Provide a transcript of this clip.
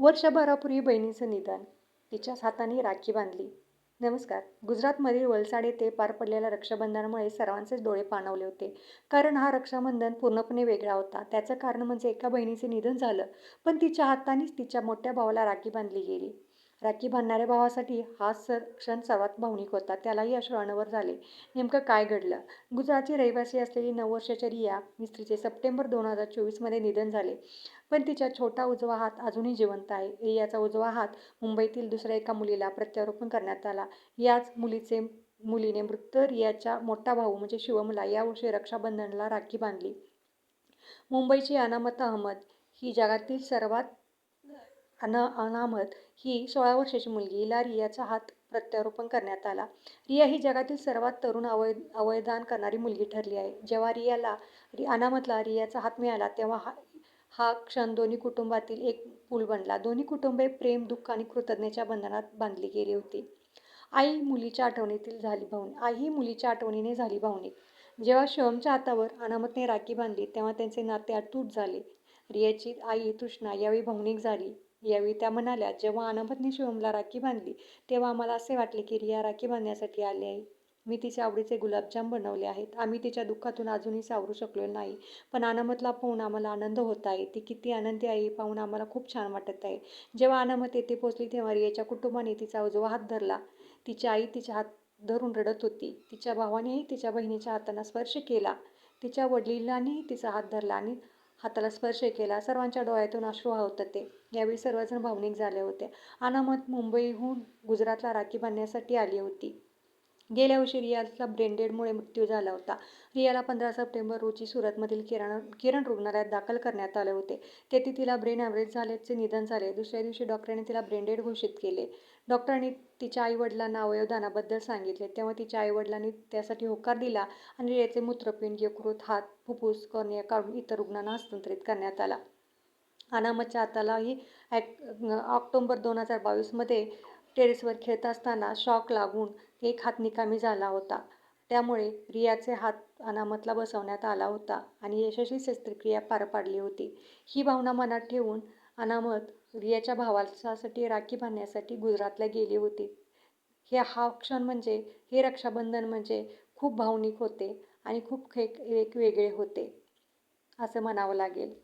वर्षभरापूर्वी बहिणीचं निधन. तिच्याच हाताने राखी बांधली. नमस्कार. गुजरातमधील वलसाड येथे पार पडलेल्या रक्षाबंधनामुळे सर्वांचेच डोळे पाणवले होते. कारण हा रक्षाबंधन पूर्णपणे वेगळा होता. त्याचं कारण म्हणजे एका बहिणीचे निधन झालं. पण तिच्या हातानेच तिच्या मोठ्या भावाला राखी बांधली गेली. राखी बांधणाऱ्या भावासाठी हा सर क्षण सर्वात भावनिक होता. त्यालाही अश्रू झाले. नेमकं काय घडलं? गुजरातची रहिवासी असलेली नऊ वर्षाच्या रिया मिस्त्रीचे सप्टेंबर दोन हजार चोवीसमध्ये निधन झाले. पण तिचा छोटा उजवा हात अजूनही जिवंत आहे. रियाचा उजवा हात मुंबईतील दुसऱ्या एका मुलीला प्रत्यारोपण करण्यात आला. याच मुलीचे मुलीने मृत रियाचा मोठा भाऊ म्हणजे शिवमला यावर्षी रक्षाबंधनला राखी बांधली. मुंबईची अनामत अहमद ही जगातील सर्वात अन अनामत ही सोळा वर्षाची मुलगी. हिला रियाचा हात प्रत्यारोपण करण्यात आला. रिया ही जगातील सर्वात तरुण अवय अवयदान करणारी मुलगी ठरली आहे. जेव्हा रियाला रि अनामतला रियाचा हात मिळाला तेव्हा हा हा क्षण दोन्ही कुटुंबातील एक पूल बनला. दोन्ही कुटुंबे प्रेम दुःख आणि कृतज्ञतेच्या बंधनात बांधली गेली होती. आई मुलीच्या आठवणीतील झाली भावनिक. आई ही मुलीच्या आठवणीने झाली भावनिक. जेव्हा शिवमच्या हातावर अनामतने राखी बांधली तेव्हा त्यांचे नाते अटूट झाले. रियाची आई तृष्णा यावेळी भावनिक झाली. यावेळी त्या म्हणाल्या जेव्हा अनामतने शिवमला राखी बांधली तेव्हा आम्हाला असे वाटले की रिया राखी बांधण्यासाठी आली आहे. मी तिच्या आवडीचे गुलाबजाम बनवले आहेत. आम्ही तिच्या दुःखातून अजूनही सावरू शकलो नाही. पण अनामतला पाहून आम्हाला आनंद होत आहे. ती किती आनंदी आहे हे पाहून आम्हाला खूप छान वाटत आहे. जेव्हा अनामत येथे पोचली तेव्हा रियाच्या कुटुंबाने तिचा उजवा हात धरला. तिची आई तिच्या हात धरून रडत होती. तिच्या भावानेही तिच्या बहिणीच्या हातांना स्पर्श केला. तिच्या वडिलांनीही तिचा हात धरला आणि हाताला स्पर्श केला. सर्वांच्या डोळ्यातून अश्रू वाहत होते यावेळी सर्वजण भावनिक झाले होते. अनामत मुंबईहून गुजरातला राखी बांधण्यासाठी आली होती. गेल्या वर्षी रियालचा ब्रेन डेडमुळे मृत्यू झाला होता. रियाला पंधरा सप्टेंबर रोजी सुरतमधील किरण किरण रुग्णालयात दाखल करण्यात आले होते. तेथे तिला ब्रेन ॲव्हरेज झाल्याचे निधन झाले. दुसऱ्या दिवशी डॉक्टरांनी तिला ब्रेनडेड घोषित केले. डॉक्टरांनी तिच्या आईवडिलांना अवयवदानाबद्दल सांगितले. तेव्हा तिच्या आईवडिलांनी त्यासाठी होकार दिला आणि रियाचे मूत्रपिंड यकृत हात फुफ्फुस कॉर्निया काढून इतर रुग्णांना हस्तांतरित करण्यात आला. अनामतच्या हातालाही ॲक ऑक्टोंबर दोन हजार बावीसमध्ये टेरेसवर खेळत असताना शॉक लागून एक हात निकामी झाला होता. त्यामुळे रियाचे हात अनामतला बसवण्यात आला होता आणि यशस्वी शस्त्रक्रिया पार पाडली होती. ही भावना मनात ठेवून अनामत रियाच्या भावासाठी राखी बांधण्यासाठी गुजरातला गेली होती. हे हा क्षण म्हणजे हे रक्षाबंधन म्हणजे खूप भावनिक होते आणि खूप खे एक वेगळे होते असं म्हणावं लागेल.